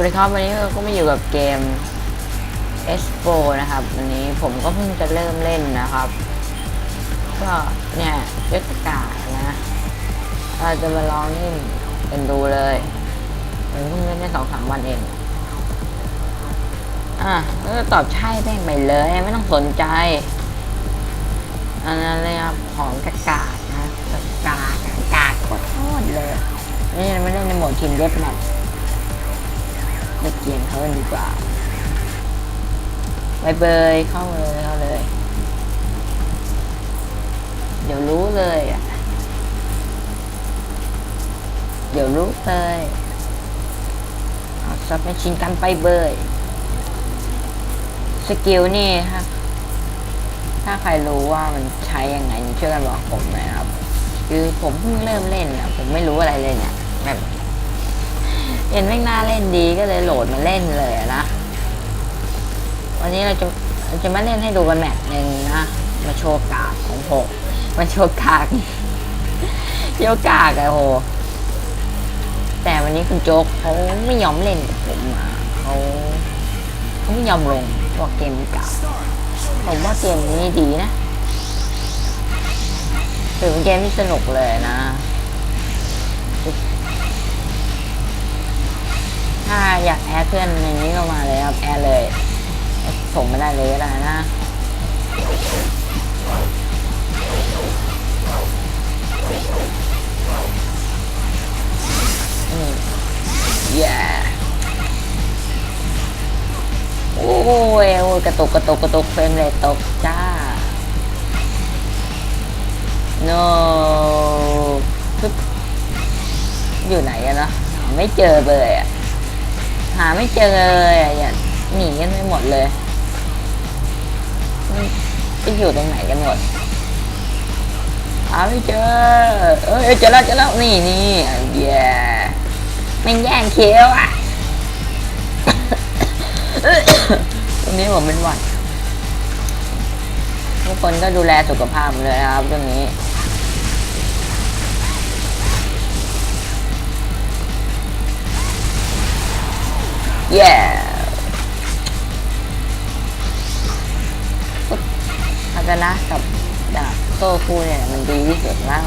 วัสดีครับวันนี้ก็มาอยู่กับเกม s อ o นะครับ วันนี้ผมก็เพิ่งจะเริ่มเล่นนะครับ ก็เนี่ยยศกานะเราจะมาลองเล่นกันดูเลยผมเพิ่งเล่นได้สองสามวันเองอะก็ตอบใช่แม่งไปเลยไม่ต้องสนใจอันนั้นเลยครับของกากานะกากากากากขอโทษเลยนี่ไม่เล่นในโหมดทีมเดฟแมท เล่นเกมเขากันดีกว่าไปเบยเข้าเลยเข้าเลย เดี๋ยวรู้เลยอะ เดี๋ยวรู้เลยเอาซับแมชชินกันไปเบยสกิลนี่ถ้าถ้าใครรู้ว่ามันใช้ยังไงช่วยกันบอกผมนะครับ คือผมเพิ่งเริ่มเล่นอะผมไม่รู้อะไรเลยเนี่ยแบบ เห็นไม่งน่าเล่นดีก็เลยโหลดมาเล่นเลยนะ วันนี้เราจะเราจะมาเล่นให้ดูกันแมตช์หนึ่งนะ มาโชว์กากของผมมาโชว์กากโชว์กากอะโห แต่วันนี้คุณโจ๊กเขาไม่ยอมเล่นกับผมอะเขาเขาไม่ยอมลงบอกเกมกากผมว่าเกมนี้ดีนะถือเป็นเกมที่สนุกเลยนะ ถ้าอยากแอดเพื่อนในนี้ก็มาเลยครับแอดเลย ส่งไม่ได้เลยก็ได้นะอืม yeah โอ้ยโอ้ยกระตุกกระตุกกระตุกเฟรมเลยตกจ้า no อยู่ไหนกันเนอะไม่เจอเลยอะ หาไม่เจอเลยอย่าหนีกันไปหมดเลยไปอยู่ตรงไหนกันหมดหาไม่เจอ เอ้ยเจอแล้วเจอแล้วนี่นี่เย้แม่งแย่งเคี้ยวอะตรงนี้ผมเป็นหวัดทุกคนก็ดูแลสุขภาพเลยนะครับเรื่องนี้ เย้พัฒนะกับดาบโซ่คู่เนี่ยมันดีที่สุดแล้ว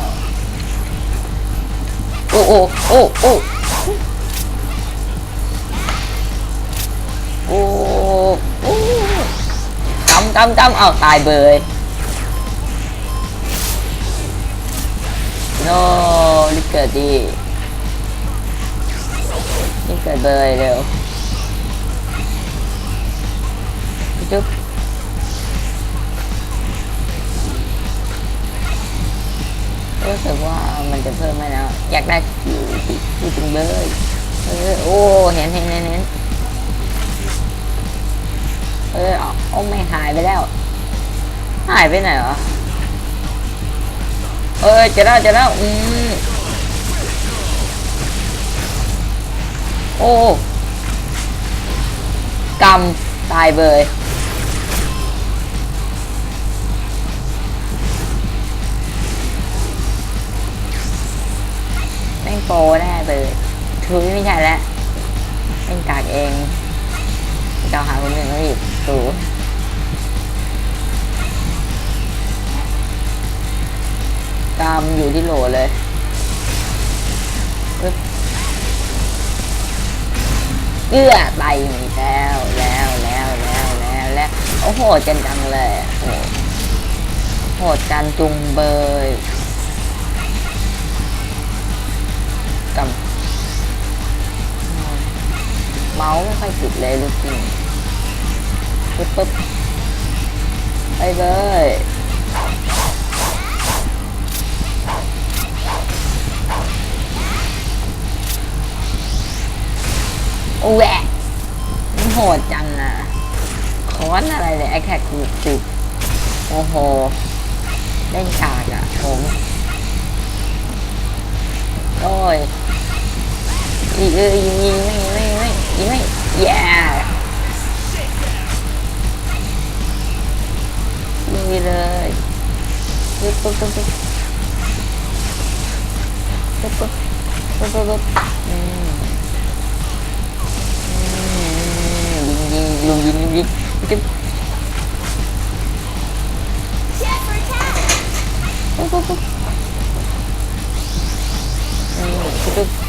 โอ้โอ้โอ้โอ้โอ้โอ้กำกำกำเอาตายเบยโนรีบเกิดดีรีบเกิดเบยเร็ว จุ๊บรู้สึกว่ามันจะเพิ่มไหมนะอยากได้คิวคิวจริงเบยเออโอ้เห็นเห็นเห็นเห็นเออเอาเอาไม่หายไปแล้ว หายไปไหนเหรอเออเจะแล้วเจะแล้วอืมโอ้กำตายเบย โปรแน่เลยทุยไม่ใช่แล้วแม่งกากเองเจ้าหาคนหนึ่งก็อีกสูกำอยู่ที่โหลเลยเอื้อไตอีแล้วแล้วแล้วแล้วแล้วแล้วโอ้โหจังจังเลยโอ้โหโหดกันจุงเบย กำเมาส์ไม่ค่อยติดเลยลูกจริงปึ๊บปึ๊บไปเลยโอ้แหวะมันโหดจังนะคอนอะไรเลยไอ้แค่กูติดโอ้โห เล่นกากอะผมโอ้ย いるいないいないいないいないいやーいるよっとっとっとよっとっとっとっとうんうんビンビンビンビンビンビン Go, go, go.